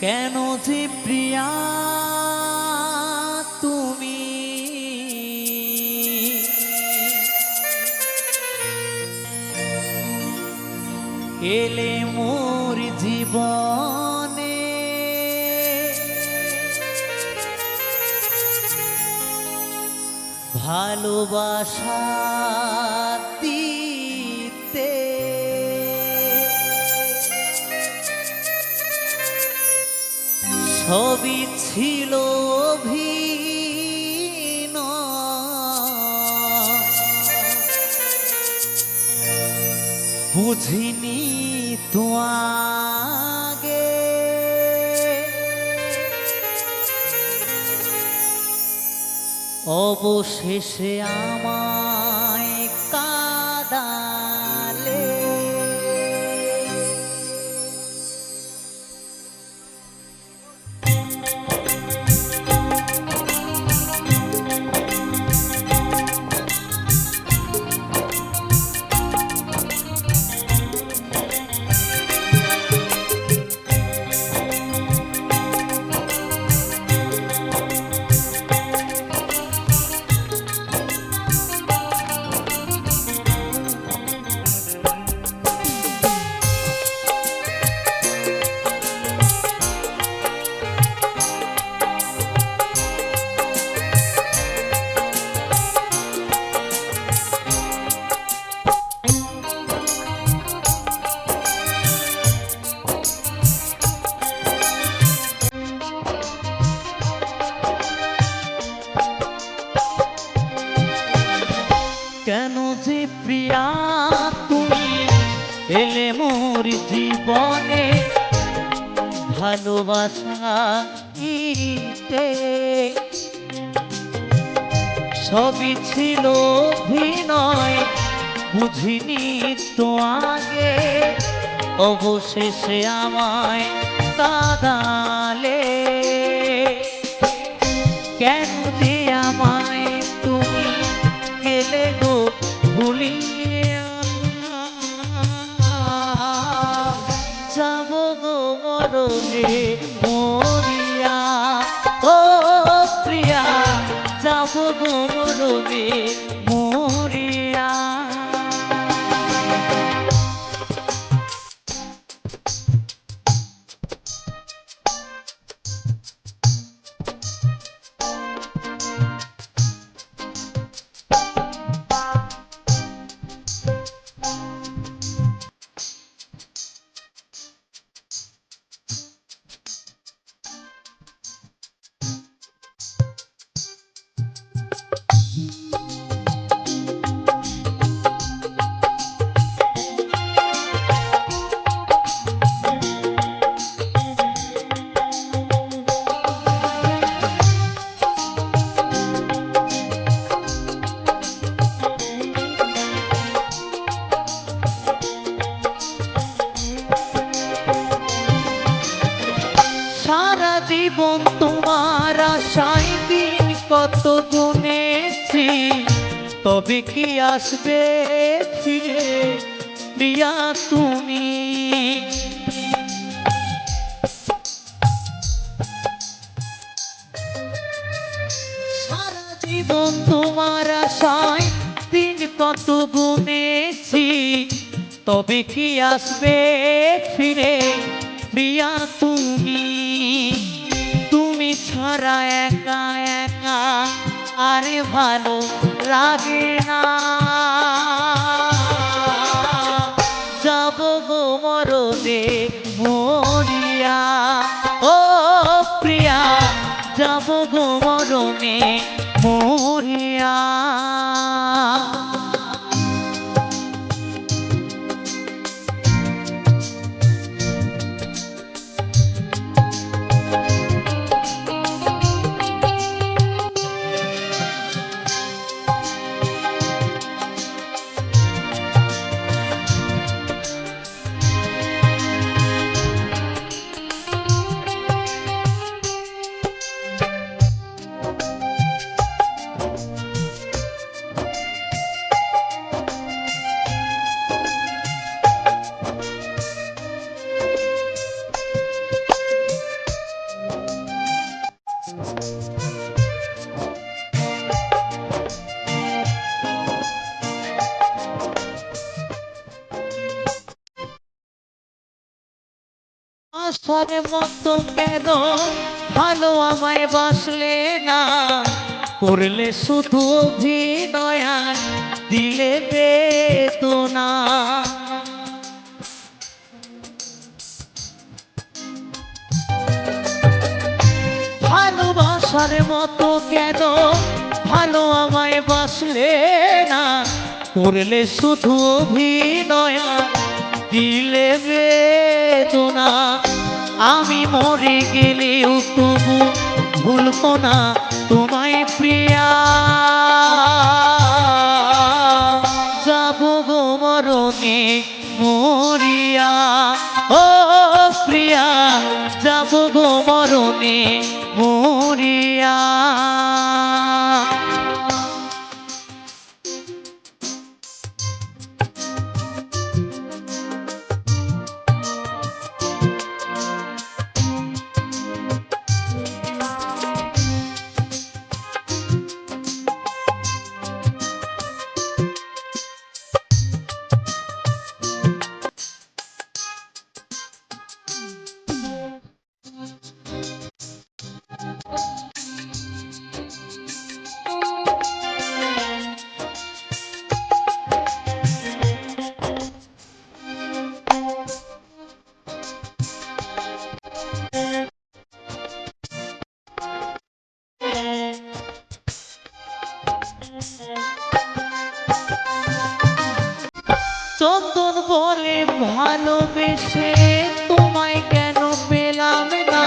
কেন যে প্রিয়া তুমি? এলে মোর জীবনে ভালোবাসা সবই ছিল অভিনয়। বুঝিনি তো আগে অবশেষে আমায় প্রিয়া, তুমি এলে মোর জীবনে ভালোবাসা দিতে। সবই ছিল অভিনয়, বুঝিনি তো আগে। অবশেষে আমায় কাদালে মরণে তবে কি আসবে ফিরে প্রিয়া তুমি? সারা জীবন তোমার আশায় দিন কত গুনেছি। তবে কি আসবে ফিরে প্রিয়া তুমি? তুমি ছাড়া একা একা আরে ভালো লাগে না। যাব গো মরদে মরিয়া। ও প্রিয়া যাব গো মরমে মরিয়া। ভালোবাসার মতো কেন ভালো আমায় বাসলে না। করলে শুধু অভিনয়া দিলে বেদনা। ভালোবাসার মতো কেন ভালো আমায় বাসলে না। করলে শুধু অভিনয় দিলে বেদনা। আমি মরে গেলেও তবু ভুলবো না তোমায় প্রিয়া। যাব গো মরণে মরিয়া। ও প্রিয়া, যাব গো মরণে চন্দন বলে ভালোবেসে তোমায় কেন পেলাম না?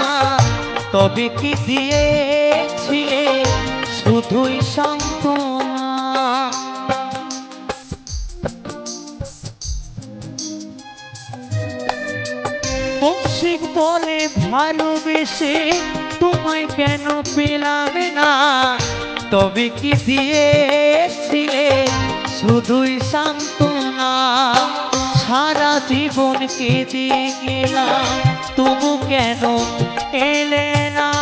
তবে কি দিয়েছিলে শুধুই সান্ত্বনা? কৌশিক বলে ভালোবেসে তোমায় কেন পেলাম না? তবে কি দিয়েছিলে শুধুই সান্ত্বনা? সারা জীবন কেঁদে গেলাম, তবু কেন এলে না?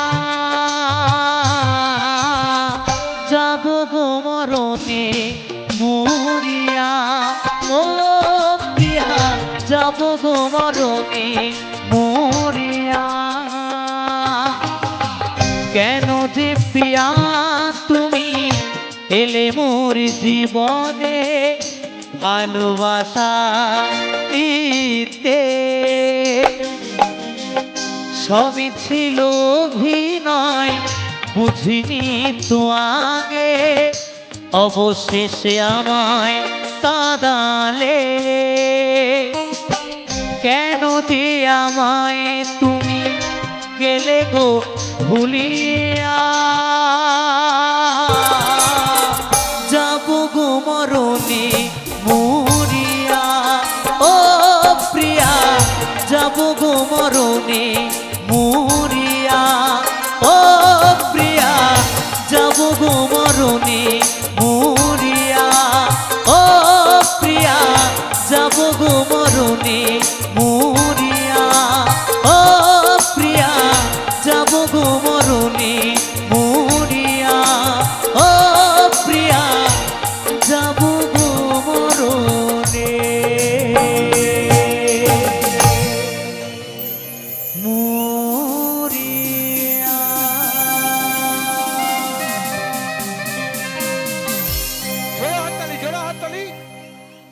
যাব গো মরণে মরিয়া ও যাব গো মরিয়া। কেন যে প্রিয়া তুমি এলে মোর জীবনে? ভালোবাসা দিতে। সবই ছিল অভিনয়, বুঝিনি তো আগে। অবশেষে আমায় কাদালে। কেন যে আমায় তুমি গেলে গো ভুলিয়া? শুনি